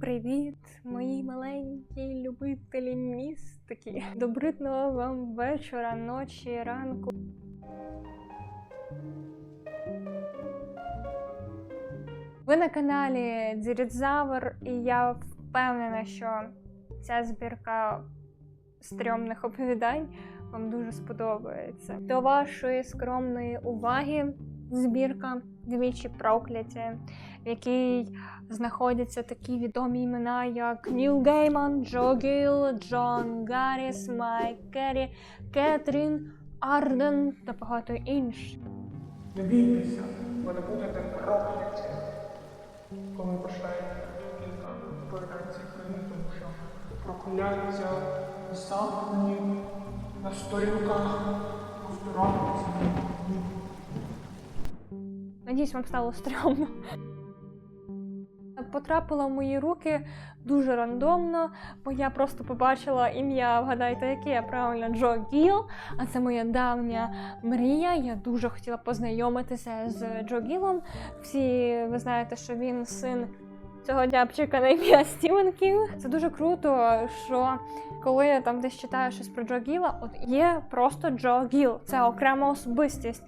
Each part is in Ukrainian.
привіт, мої маленькі любителі містики. Добритного вам вечора, ночі, ранку. Ви на каналі Дзірідзавр, і я впевнена, що ця збірка стрьомних оповідань вам дуже сподобається. До вашої скромної уваги збірка двічі прокляті, в якій знаходяться такі відомі імена, як Ніл Гейман, Джо Гіл, Джон Гарріс, Майк Керрі, Кетрін Арден та багато інших. Не бійтеся, ви не будете прокляті, коли почнете кілька цієї тому що прокляття замкнені на сторінках цієї. Надіюсь, вам стало стрьомно. Потрапила в мої руки дуже рандомно, бо я просто побачила ім'я, вгадайте, яке правильно Джо Гіл. А це моя давня мрія. Я дуже хотіла познайомитися з Джо Гілом. Всі ви знаєте, що він син цього дябчика на ім'я Стівен Кінг. Це дуже круто, що коли там десь читаю щось про Джо Гіла, от є просто Джо Гіл. Це окрема особистість.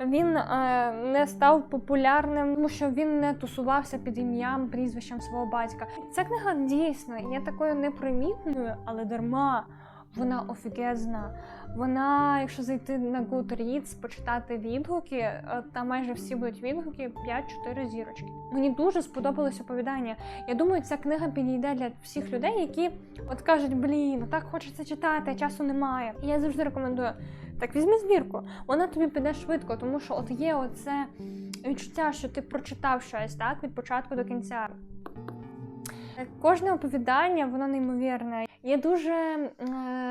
Він е, не став популярним, тому що він не тусувався під ім'ям, прізвищем свого батька. Ця книга дійсно є такою непримітною, але дарма. Вона офігезна. Вона, якщо зайти на Goodreads, почитати відгуки, е, там майже всі будуть відгуки 5-4 зірочки. Мені дуже сподобалось оповідання. Я думаю, ця книга підійде для всіх людей, які от кажуть, блін, так хочеться читати, а часу немає. І я завжди рекомендую. Так візьми збірку, вона тобі піде швидко, тому що от є оце відчуття, що ти прочитав щось так від початку до кінця. Кожне оповідання, воно неймовірне. Я дуже е,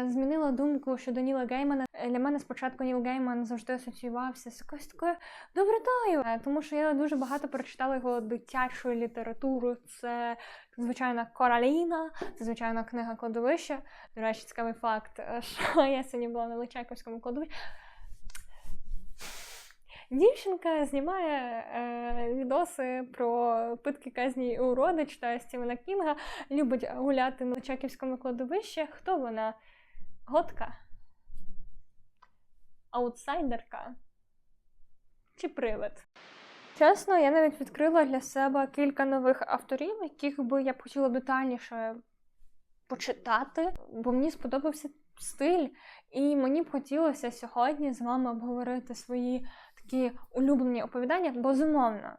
змінила думку щодо Ніла Геймана. Для мене спочатку Ніл Гейман завжди асоціювався з якоюсь такою добротою, е, тому що я дуже багато прочитала його дитячої літератури. Це звичайно Кораліна, це звичайно книга кладовища. До речі, цікавий факт, е, що я сьогодні була на Личаківському кладовищі. Дівчинка знімає е, відоси про питки казні у роди, читає Стівена Кінга, любить гуляти на Чаківському кладовищі. Хто вона? Готка? Аутсайдерка? Чи привид? Чесно, я навіть відкрила для себе кілька нових авторів, яких би я б хотіла детальніше почитати, бо мені сподобався стиль, і мені б хотілося сьогодні з вами обговорити свої такі улюблені оповідання, безумовно.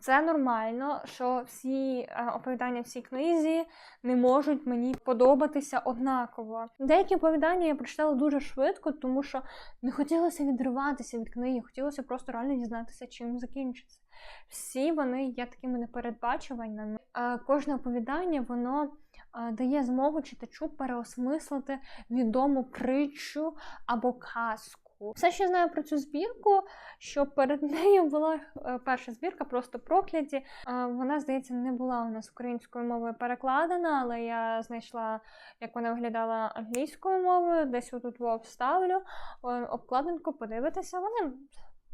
Це нормально, що всі е, оповідання в цій книзі не можуть мені подобатися однаково. Деякі оповідання я прочитала дуже швидко, тому що не хотілося відриватися від книги, хотілося просто реально дізнатися, чим закінчиться. Всі вони є такими непередбачуваними. Е, Кожне оповідання воно е, дає змогу читачу переосмислити відому притчу або казку. Все, що я знаю про цю збірку, що перед нею була е, перша збірка, просто прокляті. Е, Вона, здається, не була у нас українською мовою перекладена, але я знайшла, як вона виглядала англійською мовою. Десь отут вставлю е, обкладинку, подивитися. Вони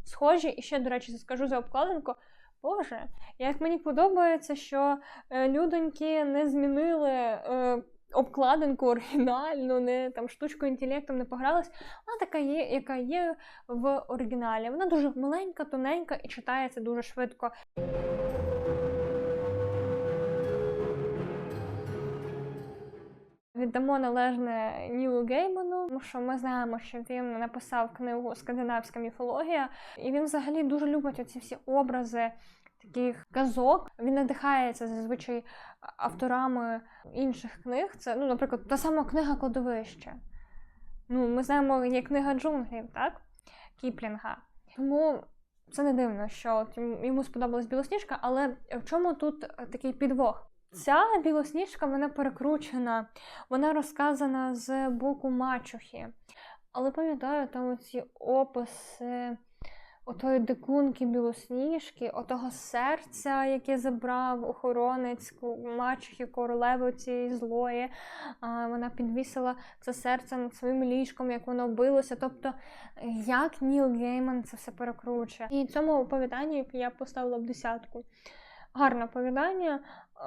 схожі. І ще, до речі, скажу за обкладинку. Боже, як мені подобається, що людоньки не змінили обкладинку оригінальну, не там штучкою інтелектом не погралась. Вона така є, яка є в оригіналі. Вона дуже маленька, тоненька і читається дуже швидко. Віддамо належне Нілу Гейману, тому що ми знаємо, що він написав книгу Скандинавська міфологія, і він взагалі дуже любить оці всі образи таких казок. Він надихається зазвичай авторами інших книг. Це, ну, наприклад, та сама книга кладовище. Ну, ми знаємо, є книга джунглів, так? Кіплінга. Тому це не дивно, що йому- сподобалась білосніжка, але в чому тут такий підвох? Ця білосніжка вона перекручена, вона розказана з боку мачухи. Але пам'ятаю, там оці описи отої дикунки білосніжки, отого серця, яке забрав охоронець мачухи королеви цієї злої. А, вона підвісила це серце над своїм ліжком, як воно билося. Тобто, як Ніл Гейман це все перекручує. І цьому оповіданню я поставила б десятку. Гарне оповідання,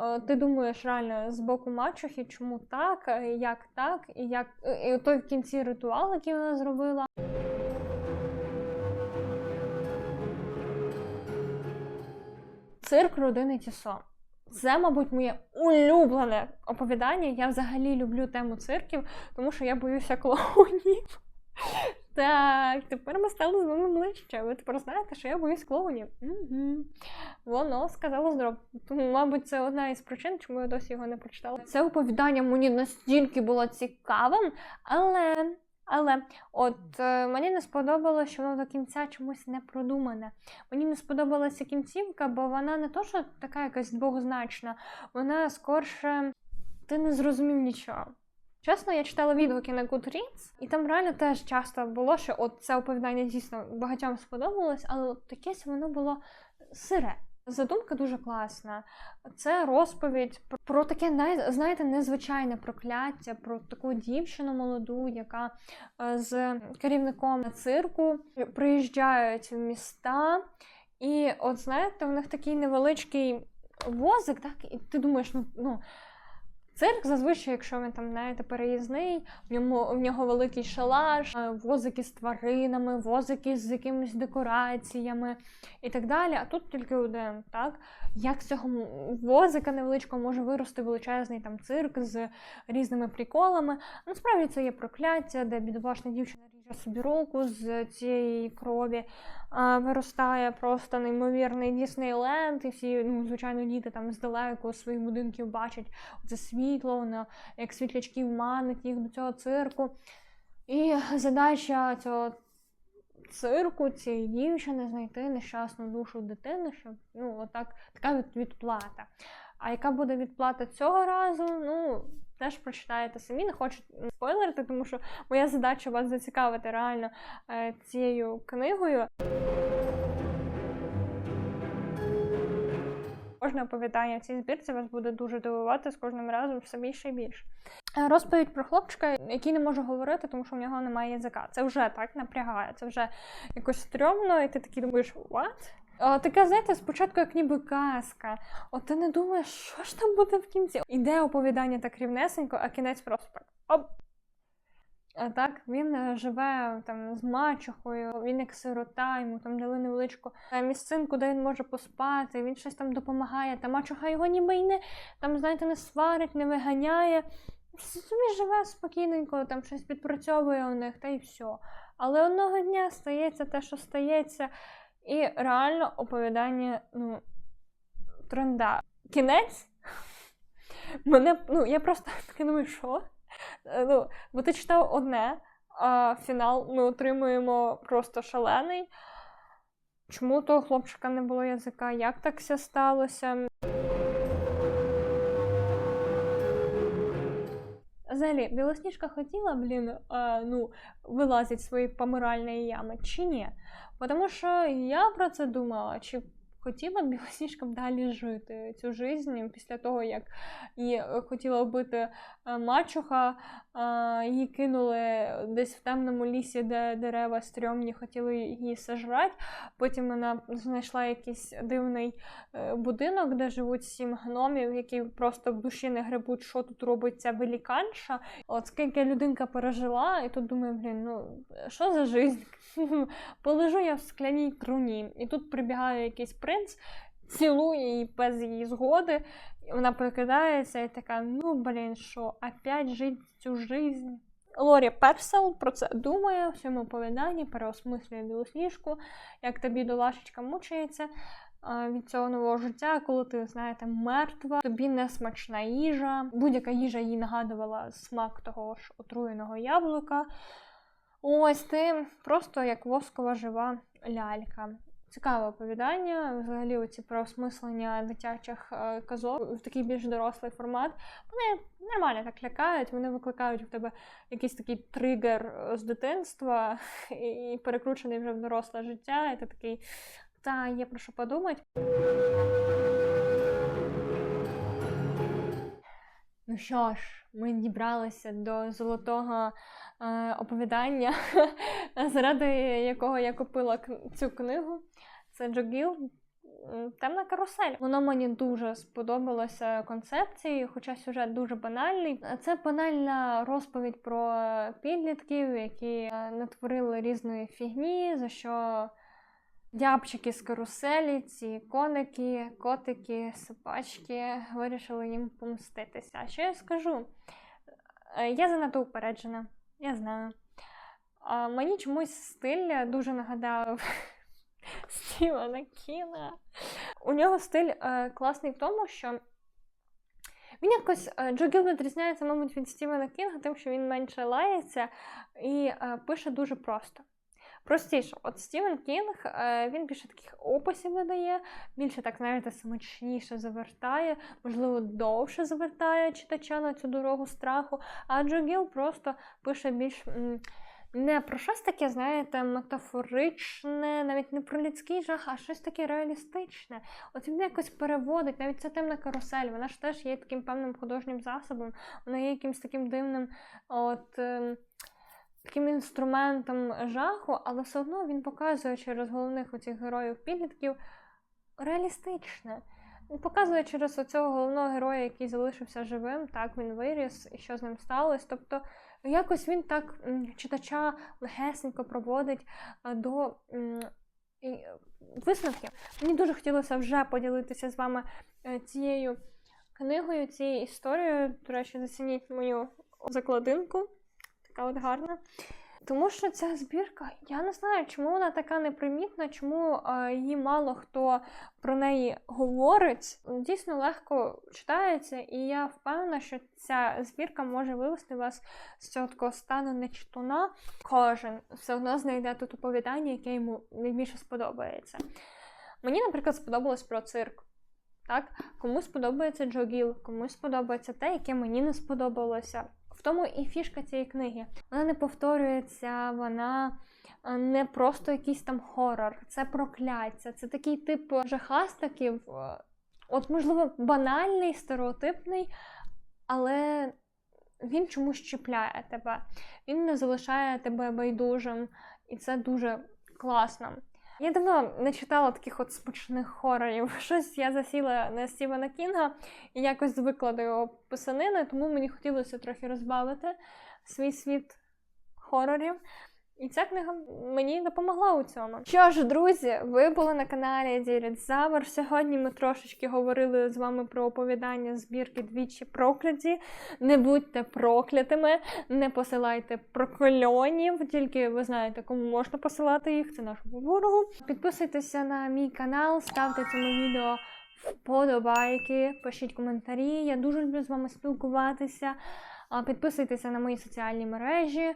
е, ти думаєш реально з боку мачухи, чому так, е, як так, і як і той в кінці ритуал, який вона зробила. Цирк родини Тісо. Це, мабуть, моє улюблене оповідання. Я взагалі люблю тему цирків, тому що я боюся клоунів. Так, тепер ми стали з вами ближче. Ви тепер знаєте, що я боюсь клоунів. Угу. Воно сказало здоров. Тому, мабуть, це одна із причин, чому я досі його не прочитала. Це оповідання мені настільки було цікавим, але. Але от е, мені не сподобалося, що воно до кінця чомусь не продумане. Мені не сподобалася кінцівка, бо вона не то, що така якась двозначна, вона скорше ти не зрозумів нічого. Чесно, я читала відгуки на Goodreads, і там реально теж часто було, що от це оповідання дійсно багатьом сподобалось, але от якесь воно було сире. Задумка дуже класна. Це розповідь про, таке, знаєте, незвичайне прокляття, про таку дівчину молоду, яка е, з керівником цирку приїжджають в міста. І от знаєте, в них такий невеличкий возик, так, і ти думаєш, ну, ну Цирк зазвичай, якщо він там знаєте, переїзний, в ньому в нього великий шалаш, е, возики з тваринами, возики з якимись декораціями і так далі. А тут тільки один, так? Як з цього возика невеличкого може вирости величезний там цирк з різними приколами. Насправді це є прокляття, де бідолашна дівчина собі руку з цієї крові. А, виростає просто неймовірний Діснейленд, і всі, ну, звичайно, діти там здалеку своїх будинків бачать це світло, воно як світлячків манить їх до цього цирку. І задача цього цирку, цієї дівчини знайти нещасну душу дитини, щоб ну, отак, така відплата. А яка буде відплата цього разу? Ну, теж прочитаєте самі, не хочу спойлерити, тому що моя задача вас зацікавити реально е, цією книгою. Кожне оповідання в цій збірці вас буде дуже дивувати з кожним разом все більше і більше. Е, Розповідь про хлопчика, який не може говорити, тому що в нього немає язика. Це вже так напрягає, це вже якось стрьомно, і ти такий думаєш, what? О, таке, знаєте, спочатку як ніби казка. От ти не думаєш, що ж там буде в кінці. Іде оповідання так рівнесенько, а кінець просто. Оп! А так, він е, живе там з мачухою, він як сирота, йому там дали невеличку е, місцинку, де він може поспати, він щось там допомагає, та мачуха його ніби й не там, знаєте, не сварить, не виганяє. Собі живе спокійненько, там щось підпрацьовує у них, та й все. Але одного дня стається те, що стається, і реально оповідання, ну, тренда. Кінець. Мене, ну, я просто думаю, що? Е, Ну, бо ти читав одне, а фінал ми отримуємо просто шалений. Чому того хлопчика не було язика? Як так все сталося? Взагалі, Білосніжка хотіла, блін, е, ну, вилазити з своєї помиральної ями, чи ні? Тому що я про це думала, чи хотіла б Білосніжка далі жити цю життя після того, як її хотіла вбити е, мачуха, е, її кинули десь в темному лісі, де дерева стрьомні, хотіли її сожрати. Потім вона знайшла якийсь дивний е, будинок, де живуть сім гномів, які просто в душі не гребуть, що тут робить ця веліканша. От скільки людинка пережила, і тут думаю, блін, ну що за жизнь? Полежу я в скляній труні, і тут прибігає якийсь принц, цілує її без її згоди. Вона прокидається і така: ну блін, що, опять жити цю жизнь. Лорі Персел про це думає в цьому оповіданні, переосмислює білосніжку, як та бідолашечка мучається від цього нового життя, коли ти, знаєте, мертва, тобі не смачна їжа. Будь-яка їжа їй нагадувала смак того ж отруєного яблука. Ось ти просто як воскова жива лялька. Цікаве оповідання, взагалі оці переосмислення дитячих е, казок в такий більш дорослий формат. Вони нормально так лякають, вони викликають в тебе якийсь такий тригер е, з дитинства і перекручений вже в доросле життя, і ти такий, та є про що подумати. Ну що ж, ми дібралися до золотого е, оповідання, заради якого я купила цю книгу. Це Джо Гіл. м, темна карусель. Воно мені дуже сподобалося концепцією, хоча сюжет дуже банальний. Це банальна розповідь про підлітків, які е, натворили різної фігні, за що дябчики з каруселі, ці коники, котики, собачки вирішили їм помститися. А що я скажу? Е, Я занадто упереджена, я знаю. А мені чомусь стиль дуже нагадав Стівена Кіна. У нього стиль е, класний в тому, що він якось е, Джо Гіл відрізняється, мабуть, від Стівена Кінга, тим, що він менше лається і пише дуже просто. Простіше, от Стівен Кінг, він більше таких описів видає, більше так, знаєте, смачніше завертає, можливо, довше завертає читача на цю дорогу страху. А Джо Гіл просто пише більш не про щось таке, знаєте, метафоричне, навіть не про людський жах, а щось таке реалістичне. От він якось переводить, навіть ця темна карусель, вона ж теж є таким певним художнім засобом, вона є якимось таким дивним, от. Таким інструментом жаху, але все одно він показує через головних оцих героїв підлітків реалістичне. Показує через оцього головного героя, який залишився живим, так він виріс і що з ним сталося. Тобто якось він так читача легесенько проводить е, до е, висновків. Мені дуже хотілося вже поділитися з вами е, цією книгою, цією історією. До речі, зацініть мою закладинку. Така от гарна. Тому що ця збірка, я не знаю, чому вона така непримітна, чому е, її мало хто про неї говорить. Дійсно легко читається, і я впевнена, що ця збірка може вивести вас з цього такого стану нечитуна. Кожен все одно знайде тут оповідання, яке йому найбільше сподобається. Мені, наприклад, сподобалось про цирк. Так? Комусь сподобається Джо Гіл, комусь сподобається те, яке мені не сподобалося. В тому і фішка цієї книги. Вона не повторюється, вона е, не просто якийсь там хорор, це прокляття, це такий тип жахастиків, е, от, можливо, банальний, стереотипний, але він чомусь чіпляє тебе. Він не залишає тебе байдужим, і це дуже класно. Я давно не читала таких от смачних хорорів. Щось я засіла на Стівена Кінга і якось звикла до його писанини, тому мені хотілося трохи розбавити свій світ хорорів. І ця книга мені допомогла у цьому. Що ж, друзі, ви були на каналі Дірід Завер. Сьогодні ми трошечки говорили з вами про оповідання збірки двічі прокляті. Не будьте проклятими, не посилайте прокольонів, тільки ви знаєте, кому можна посилати їх, це нашому ворогу. Підписуйтеся на мій канал, ставте цьому відео вподобайки, пишіть коментарі. Я дуже люблю з вами спілкуватися. Підписуйтеся на мої соціальні мережі.